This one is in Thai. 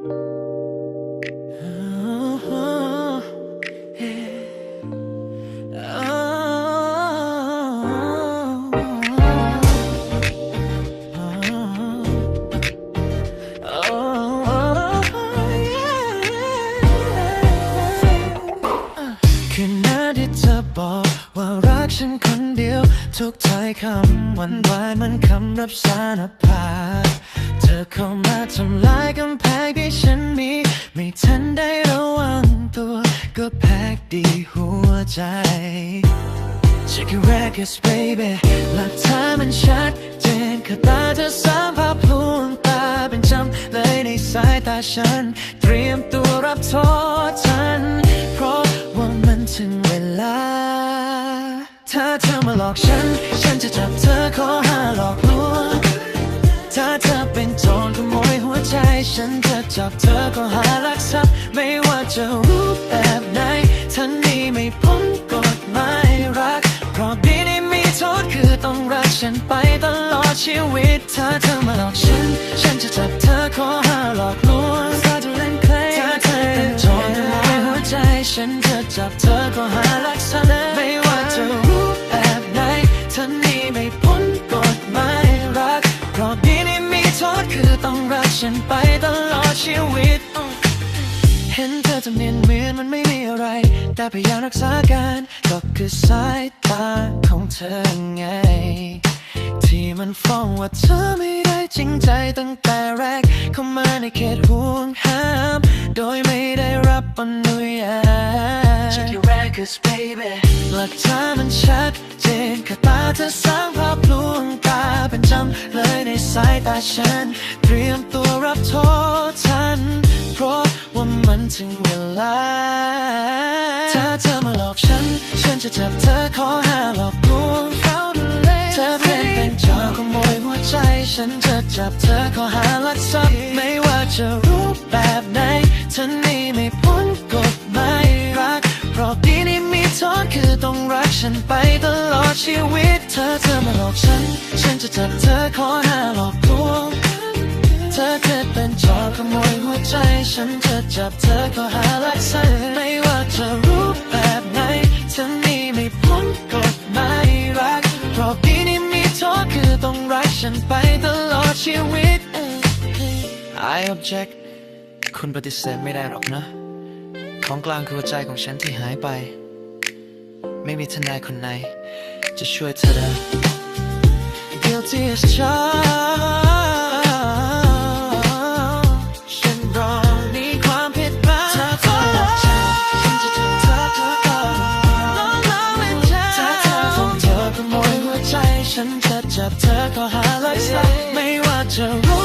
ฉันคนเดียว ทุกถ้อยคำหวานหวานมันคำรับสารภาพเธอเข้ามาทำลายกำแพง ที่ฉันมี ไม่ทันได้ระวังตัว ก็แพ้ดีหัวใจ Check your records baby หลักฐานมันชัดเจนขตาเธอสามภาพลวงตาเป็นจำเลยในสายตาฉัน เตรียมตัวรับโทษฉัน เพราะว่ามันถึงเวลา ถ้าเธอมาหลอกฉัน ฉันจะจับเธอข้อหาหลอกลวงถ้าเธอเป็นโจรขโมยหัวใจฉัน จะจับเธอ โทษคือต้องรักฉันไปตลอดชีวิต เห็นเธอทำเนียนเหมือนมันไม่มีอะไร แต่พยายามรักษาการก็คือสายตาของเธอไง ที่มันฟ้องว่าเธอไม่ได้จริงใจตั้งแต่แรก เข้ามาในเขตห่วงห้าม โดยไม่ได้รับอนุญาต Check your records baby หลักฐานมันชัด เจนแค่ตาเธอสร้างภาพลวงตาเป็นจำเลยในสายตาฉัน เตรียมตัวรับโทษฉัน เพราะว่ามันถึงเวลา ถ้าเธอมาหลอกฉัน ฉันจะจับเธอขอหาหลอกลวงเขาดูแลเธอเป็นเป็นจรขโมยหัวใจ ฉันจะจับเธอขอหาลักทรัพย์ไม่ว่าจะรูปแบบไหนเธอนี่ไม่พ้นกฎหมายรัก เพราะดีนี่มีโทษคือต้องรักฉันไปตลอด ชีวิตเธอเธอมาหลอกฉัน ฉันจะจับเธอขอหาหลอกลวง เธอเคยเป็นจรขโมยหัวใจ ฉันจะจับเธอก็หาลักทรัพย์ไม่ว่าจะรูปแบบไหนเธอนี่ไม่พ้นกฎหมายรัก เพราะดีนี่มีโทษคือต้องรักฉันไปตลอดชีวิต I object คุณปฏิเสธไม่ได้หรอกนะ ของกลางคือหัวใจของฉันที่หายไป ไม่มีทนายคนไหน จะช่วยเธอได้ Guilty as charged ฉันรองนี้ความผิดพลาดเธอบอกฉันฉันจะจับเธอเธอก่อนต้องเล่าให้ฉันถ้าเธอคงเธอขโมยหัวใจ ฉันจะจับเธอขอหาลักทรัพย์ไม่ว่าจะรู